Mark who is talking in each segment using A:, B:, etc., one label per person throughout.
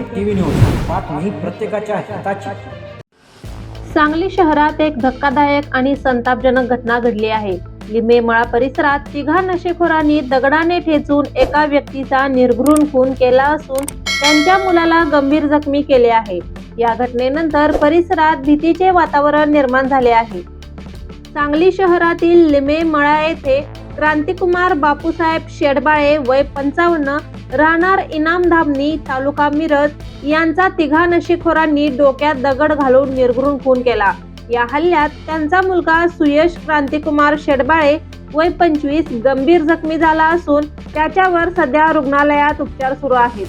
A: TV news बातमी प्रत्येकाच्या हिताची.
B: सांगली शहरात एक धक्कादायक आणि संतापजनक घटना घडली आहे. लिंबेमळा परिसरात तिघा नशेखोरांनी दगडाने ठेचून एका व्यक्तीचा निर्घृण खून केला असून त्यांच्या मुलाला गंभीर जखमी केले आहे. या घटनेनंतर परिसरात भीतीचे वातावरण निर्माण झाले आहे. सांगली शहरातील लिंबेमळा येथे क्रांतिकुमार बापूसाहेब शेडबाळे वय पंचावन्न राहणार इनामधामनी तालुका मिरज यांचा तिघा नशेखोरांनी डोक्यात दगड घालून निर्घृण खून केला. या हल्ल्यात त्यांचा मुलगा सुयश क्रांतिकुमार शेडबाळे वय पंचवीस गंभीर जखमी झाला असून त्याच्यावर सध्या रुग्णालयात उपचार सुरू आहेत.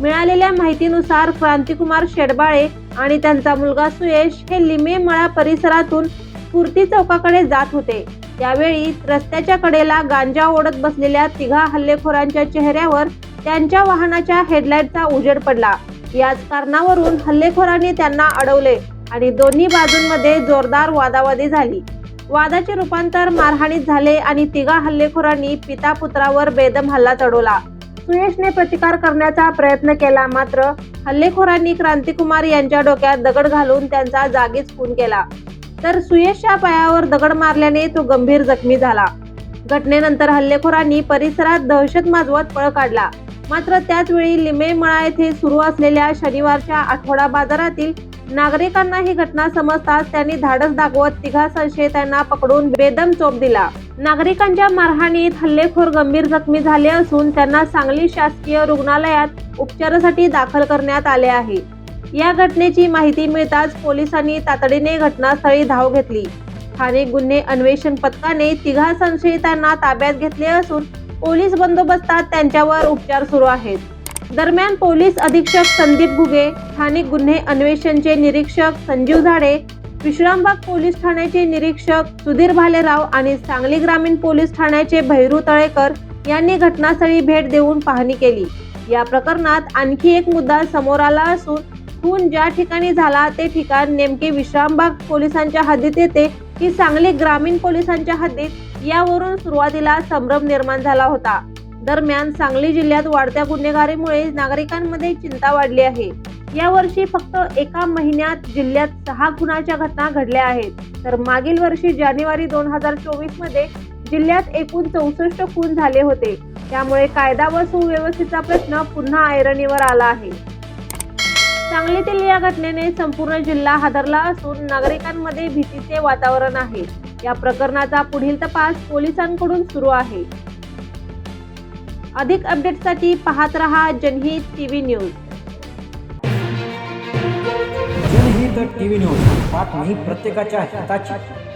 B: मिळालेल्या माहितीनुसार क्रांतिकुमार शेडबाळे आणि त्यांचा मुलगा सुयश हे लिमेमळा परिसरातून स्फूर्ती चौकाकडे जात होते. त्यावेळी रस्त्याच्या कडेला गांजा ओढत बसलेल्या तिघा हल्लेखोरांच्या चेहऱ्यावर त्यांच्या वाहनाच्या हेडलाईटचा उजेड पडला. याच कारणावरून हल्लेखोरांनी त्यांना अडवले आणि दोन्ही बाजूंमध्ये जोरदार वादावादी झाली. वादाचे रूपांतर मारहाणीत झाले आणि तिघा हल्लेखोरांनी पिता पुत्रावर बेदम हल्ला चढवला. सुयशने प्रतिकार करण्याचा प्रयत्न केला मात्र हल्लेखोरांनी क्रांतिकुमार यांच्या डोक्यात दगड घालून त्यांचा जागीच खून केला. तर सुयशच्या पायावर दगड मारल्याने तो गंभीर जखमी झाला. घटनेनंतर हल्लेखोरांनी परिसरात दहशत माजवत पळ काढला. मात्र त्याचवेळी लिंबेमळा येथे सुरू असलेल्या शनिवारच्या आठवडा बाजारातील नागरिकांना ही घटना समजताच त्यांनी धाडस दाखवत तिघा संशयितांना पकडून बेदम चोप दिला. नागरिकांच्या मारहाणीत हल्लेखोर गंभीर जखमी झाले असून त्यांना सांगली शासकीय रुग्णालयात उपचारासाठी दाखल करण्यात आले आहे. या घटनेची माहिती मिळताच पोलिसांनी तातडीने घटनास्थळी धाव घेतली. स्थानिक गुन्हे अन्वेषण पथकाने तिघा संशयितांना ताब्यात घेतले असून पोलीस बंदोबस्तात त्यांच्यावर उपचार सुरू आहेत. दरम्यान पोलीस अधीक्षक संदीप घुगे स्थानिक गुन्हे अन्वेषणचे निरीक्षक संजीव झाडे विश्रामबाग पोलीस ठाण्याचे निरीक्षक सुधीर भालेराव आणि सांगली ग्रामीण पोलीस ठाण्याचे भैरू तळेकर यांनी घटनास्थळी भेट देऊन पाहणी केली. या प्रकरणात आणखी एक मुद्दा समोर आला असून खून ज्या ठिकाणी झाला ते ठिकाण नेमके विश्रामबाग पोलिसांच्या हद्दीत येते. की सांगली ग्रामीण पोलिसांच्या हद्दीत यावरून सुरुवातीला संभ्रम निर्माण झाला होता. दरम्यान सांगली जिल्ह्यात वाढत्या गुन्हेगारीमुळे नागरिकांमध्ये चिंता वाढली आहे. यावर्षी फक्त एका महिन्यात जिल्ह्यात सहा खुनाच्या घटना घडल्या आहेत. तर मागील वर्षी जानेवारी दोन हजार चोवीसमध्ये जिल्ह्यात एकूण चौसष्ट खून झाले होते. त्यामुळे कायदा व सुव्यवस्थेचा प्रश्न पुन्हा ऐरणीवर आला आहे. सांगलीतील या घटनेने संपूर्ण जिल्हा हादरला असून नागरिकांमध्ये भीतीचे वातावरण आहे. या प्रकरणाचा पुढील तपास पोलिसांकडून सुरू आहे. अधिक अपडेटसाठी पाहत रहा Janhit TV news.
A: Janhit TV news बातमी प्रत्येकाच्या हिताची.